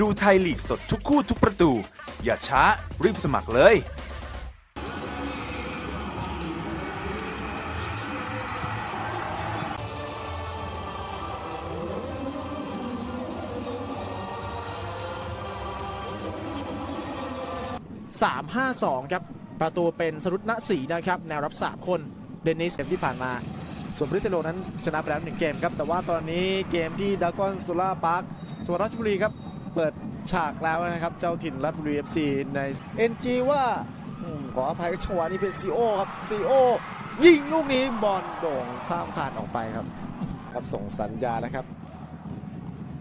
ดูไทยลีกสดทุกคู่ทุกประตู อย่าช้ารีบสมัครเลย 3-5-2 ครับ ประตูเป็นสรุตณศรีนะครับ แนวรับ 3 คน เดนิสเกมที่ผ่านมา ส่วนบริเตโลนั้นชนะไปแล้วหนึ่งเกมครับ แต่ว่าตอนนี้เกมที่ดากอนซูล่าพาร์คจังหวัดราชบุรีครับ ฉากแล้วนะครับ เจ้าถิ่นราชบุรี FC ใน NG ว่าอืมขออภัยจังหวะนี้เป็นซีโอครับซีโอยิงลูกนี้บอลโด่งข้ามผ่านออกไปครับครับส่งสัญญาแล้วครับ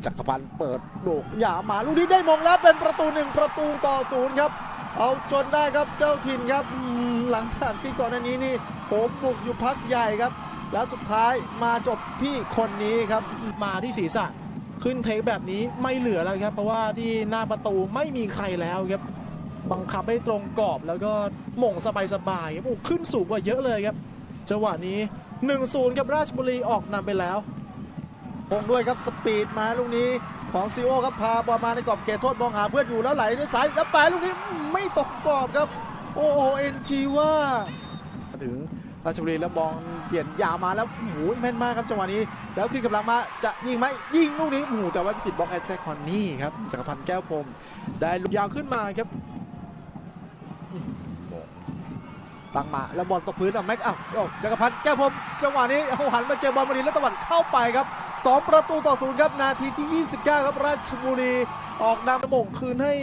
จักรพันธ์เปิดโด่งอย่ามาลูกนี้ได้มงแล้วเป็นประตูหนึ่งประตูต่อศูนย์ครับ เอาจนได้ครับเจ้าถิ่นครับอืมหลังจากที่ก่อนหน้านี้นี่ผมบุกอยู่พักใหญ่ครับ แล้วสุดท้ายมาจบที่คนนี้ครับ มาที่ศีรษะ ขึ้นเทคแบบนี้ไม่เหลือแล้วครับ เพราะว่าที่หน้าประตูไม่มีใครแล้วครับ บังคับให้ตรงกรอบแล้วก็หม่งสบายๆครับโอ้ขึ้นสูงกว่าเยอะเลยครับจังหวะนี้ 1-0กับราชบุรีออกนำไปแล้วคงด้วยครับสปีดมาลูกนี้ของซีโอครับพาบอลมาในกรอบเขตโทษมองหาเพื่อนอยู่แล้วไหลด้วยซ้ายแล้วไปลูกนี้ไม่ตกกรอบครับ โอ้โหเอ็นจีว่า ถึง ราชบุรีแล้วบอลเปลี่ยนยาวมาแล้วโอ้โหแม่นมากครับจังหวะนี้ แล้วขึ้นกำลังมาจะยิงไหมยิงลูกนี้โอ้โหแต่ว่าติดบล็อกแอสเซคอนนี่ครับจักรพันธ์แก้วพรมได้ลูกยาวขึ้นมาครับตั้งมาแล้วบอลตกพื้นอะแม็กอ้าวจักรพันธ์แก้วพรมจังหวะนี้เขาหันมาเจอบอลพอดีแล้วตะวัดเข้าไปครับสองประตูต่อศูนย์ครับนาทีที่ 29 ครับราชบุรีออกนำหม่งคืนให้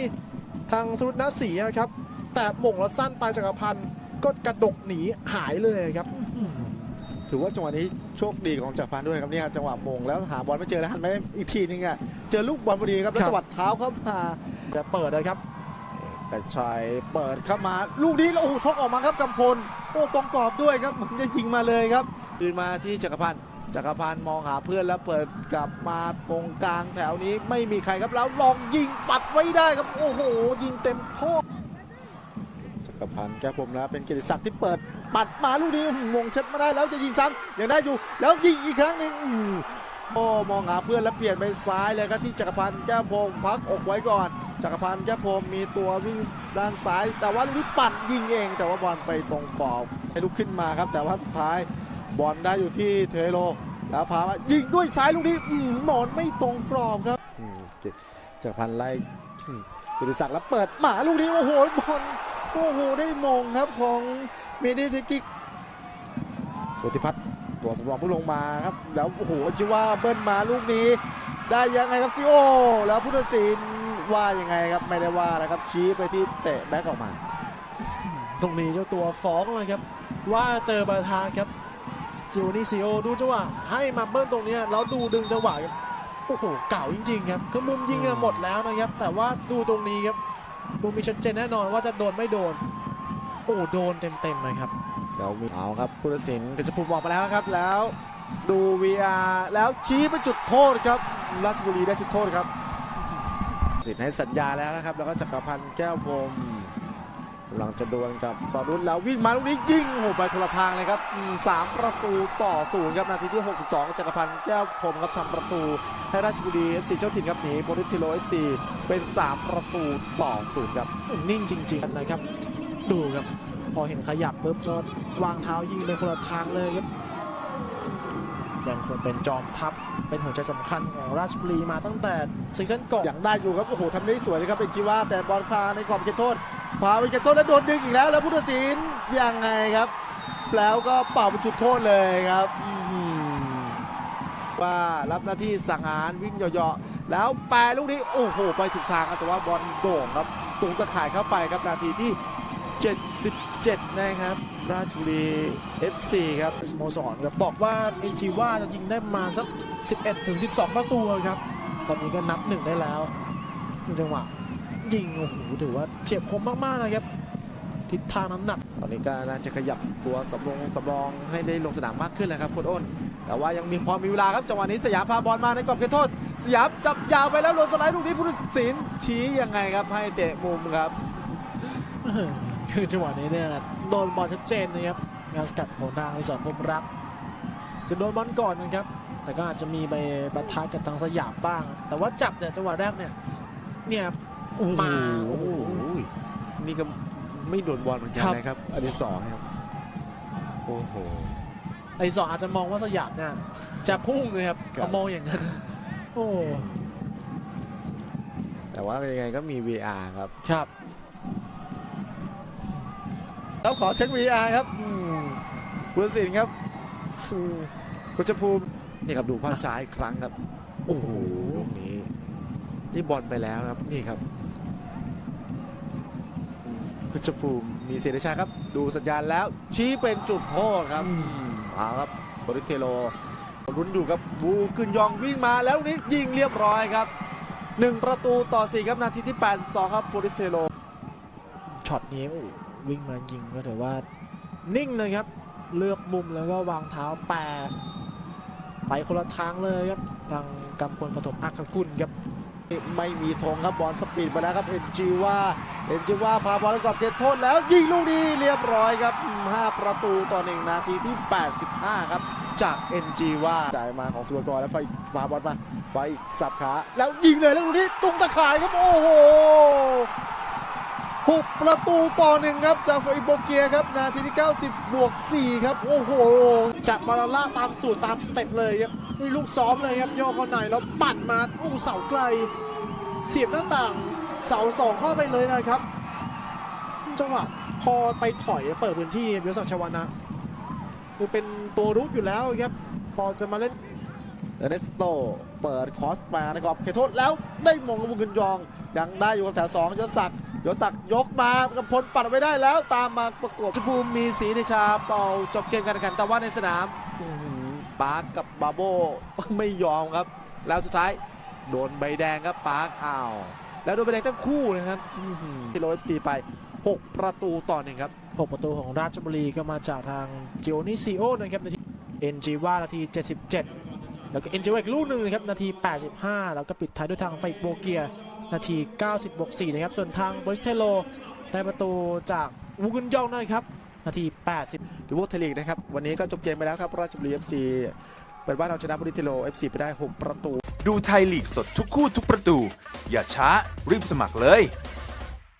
ทางสรุตณศรีครับ แต่หม่งแล้วสั้นไปจักรพันธ์ ก็กระดกหนีหายเลยครับ ถือว่าจังหวะนี้โชคดีของจักรพันธ์ด้วยครับเนี่ยจังหวะมงแล้วหาบอลไม่เจอแล้วหันไปอีกทีนึงอะเจอลูกบอลพอดีครับแล้วครับตวัดเท้าเข้ามาจะเปิดเลยครับแต่ชัยเปิดเข้ามา ลูกนี้แล้วโอ้โหชกออกมาครับกำพลโอ้ตรงกรอบด้วยครับเหมันจะยิงมาเลยครับคืนมาที่จักรพันธ์จักรพันธ์มองหาเพื่อนแล้วเปิดกลับมาตรงกลางแถวนี้ไม่มีใครครับแล้วลองยิงปัดไว้ได้ครับ โอ้โห ยิงเต็มข้อจั กรพันธ์แก้วผมแล้วเป็นเกียรติศักดิ์ที่เปิด ปัดมาลูกนี้มงเช็ดมาได้แล้วจะยิงซ้ำยังได้อยู่ แล้วยิงอีกครั้งหนึ่งโอ้มองหาเพื่อนแล้วเปลี่ยนไปซ้ายเลยครับที่จักรพันธ์แก้วพงพักอกไว้ก่อน จักรพันธ์แก้วพงมีตัววิ่งด้านซ้าย แต่ว่าลูกนี้ปัดยิงเอง แต่ว่าบอลไปตรงกรอบให้ลุกขึ้นมาครับ แต่ว่าสุดท้ายบอลได้อยู่ที่เทโลแล้วพามายิงด้วยซ้ายลูกนี้หมอนไม่ตรงกรอบครับจักรพันธ์ไล่กิติศักดิ์แล้วเปิดหมาลูกนี้โอ้โหบอล โอ้โหได้มงครับของเมดิเทกิกโชติพัฒน์ตัวสำรองผู้ลงมาครับ แล้วโอ้โหจิว่าเบิ้ลมาลูกนี้ ได้ยังไงครับซิโอ แล้วพุทธศิลป์ว่ายังไงครับไม่ได้ว่านะครับชี้ไปที่เตะแบ็กออกมา ตรงนี้เจ้าตัวฟ้องเลยครับ ว่าเจอบาทาครับจิวนิซิโอดูจังหวะให้มาเบิ้ลตรงนี้แล้วดูดึงจังหวะครับโอ้โหเก่าจริง ๆ ครับคือมุมยิงอะหมดแล้วนะครับ แต่ว่าดูตรงนี้ครับ มุมมีชัดเจนแน่นอนว่าจะโดนไม่โดน โอ้โดนเต็มๆเลยครับแล้วมีเอาครับพุทธศิลป์ก็จะพูดบอกมาแล้วนะครับแล้วดู VR แล้วชี้ไปจุดโทษครับราชบุรีได้จุดโทษครับสิทธิ์ให้สัญญาแล้วนะครับ แล้วก็จักรพันธ์แก้วพรหม กำลังจะดวลกับสรุนแล้ววิ่งมาลูกนี้ยิงโอ้โหไปคนละทางเลยครับสามประตูต่อศูนย์ครับนาทีที่ 62 จักรพันธ์แก้วพรมครับทำประตูให้ราชบุรี FC เจ้าถิ่นครับหนีโปรตุเกโล FC เป็น 3 ประตูต่อศูนย์ครับนิ่งจริงๆนะครับ ดูครับ พอเห็นขยับปุ๊บก็วางเท้ายิงไปคนละทางเลยครับยังคงเป็นจอมทัพ เป็นหัวใจสำคัญของราชบุรีมาตั้งแต่ซีซั่นก่อนอย่างได้อยู่ครับ โอ้โหทำได้สวยเลยครับเป็นชีวาแต่บอลพาในกรอบเขตโทษพาไปเขตโทษแล้วโดนดึงอีกแล้ว แล้วพุทธศิลป์ยังไงครับ แล้วก็เป่าเป็นจุดโทษเลยครับว่ารับหน้าที่สังหารวิ่งเหยาะๆแล้วแปรลูกนี้โอ้โห ไปถูกทางแต่ว่าบอลโด่งครับตรงตะข่ายเข้าไปครับนาทีที่ 77 นะครับ ราชบุรี FC ครับสโมสรครับบอกว่าเอจิว่าจะยิงได้มาสัก 11 ถึง 12 ประตูครับ ตอนนี้ก็นับหนึ่งได้แล้ว จังหวะยิง โอ้โห ถือว่าเฉียบคมมาก ๆ นะครับ ทิศทางน้ำหนัก ตอนนี้ก็น่าจะขยับตัวสำรองสำรองให้ได้ลงสนามมากขึ้นแล้วครับโค้ชอ้น แต่ว่ายังมีพอมีเวลาครับจังหวะนี้สยามพาบอลมาในกรอบเขตโทษ สยามจับยาวไปแล้วลงสไลด์ลูกนี้พุทธศิลป์ชี้ยังไงครับให้เตะมุมครับ คือจังหวะนี้เนี่ยโดนบอลชัดเจนนะครับงานสกัดของทางในสอนพรหมรักจะโดนบอลก่อนนะครับ แต่ก็อาจจะมีไปบัทะกับทางสยามบ้าง แต่ว่าจับเนี่ยจังหวะแรกเนี่ยเนี่ยโอ้โหมาโอ้โหนี่ก็ไม่โดนบอลเหมือนกันครับนะครับอดิศรครับโอ้โหไอ้สองอาจจะมองว่าสยามเนี่ยจะพุ่งเลยครับครับเขามองอย่างนั้นโอ้แต่ว่ายังไงก็มี VR ครับครับ แล้วขอเช็ค VR ครับอืมคุณสินครับอืมคุณจะภูมินี่ครับดูภาพช้าอีกครั้งครับ โอ้โหลูกนี้ นี่บอลไปแล้วครับนี่ครับ คุณจะภูมิมีเสียชาครับ ดูสัญญาณแล้ว ชี้เป็นจุดโทษครับอืมอืมเอาครับโปริสเทโลรุนอยู่กับบูกึนยองวิ่งมาแล้วนี้ยิงเรียบร้อยครับหนึ่งประตูต่อสี่ครับนาทีที่ 82 ครับโปริสเทโลช็อตนี้โอ้ วิ่งมายิงก็ถือว่านิ่งเลยครับ เลือกมุมแล้วก็วางเท้าแปรไปคนละทางเลยครับทางกำพลปฐมอักกุลครับไม่มีธงครับบอลสปีดไปแล้วครับเอ็นจีว่าเอ็นจีว่าพาบอลกรอบเขตโทษแล้วยิงลูกนี้เรียบร้อยครับ 5 ประตูต่อหนึ่งนาทีที่ 85 ครับ จากเอ็นจีว่าจ่ายมาของสุวกรแล้วไฟพาบอลมาไฟสับขา แล้วยิงเลยแล้วลูกนี้ตุ้งตะข่ายครับโอ้โห หกประตูต่อหนึ่งครับ จากไฟโบเกียครับ นาทีที่ 90 บวก 4 ครับ โอ้โห จากบาราล่าตามสูตรตามสเต็ปเลยครับนี่ลูกซ้อมเลยครับ โยกคนไหนแล้วปั่นมาโอ้เสาไกล เสียบหน้าต่าง เสาสองเข้าไปเลยนะครับ จังหวะพอไปถอยเปิดพื้นที่เบียศักชวานะคือเป็นตัวรุกอยู่แล้วครับ พอจะมาเล่นเอเนสโตเปิดคอสมาในกรอบเขตโทษแล้วได้มงกับบุญยอง ยังได้อยู่กับแถวสองยศศักดิ์ ยศศักดิ์ยกมากับพลปัดไว้ได้แล้วตามมาประกบชมพูมิมีสีในชาเป่าจบเกมการแข่งขันแต่ว่าในสนามปาร์กกับบาโบไม่ยอมครับ แล้วสุดท้ายโดนใบแดงครับปาร์กอ้าวแล้วโดนใบแดงทั้งคู่นะครับที่โรเอฟซีไป 6 ประตูต่อหนึ่งครับ 6 ประตูของราชบุรีก็มาจากทางจิโอนิซิโอนะครับนาทีเอ็นจีว่านาที 77 แล้วก็เอ็นจีว่าอีกลูกหนึ่งนะครับนาที 85 แล้วก็ปิดท้ายด้วยทางไฟโบเกีย นาที 90บวก4นะครับ ส่วนทางบริสเทโลได้ประตูจากวูกุนยองนะครับนาที 80พิวเทลีกนะครับ วันนี้ก็จบเกมไปแล้วครับ ราชบุรี FC เปิดบ้านเอาชนะบุรีเทโล FC ไปได้ 6 ประตู ดูไทยลีกสดทุกคู่ทุกประตู อย่าช้ารีบสมัครเลย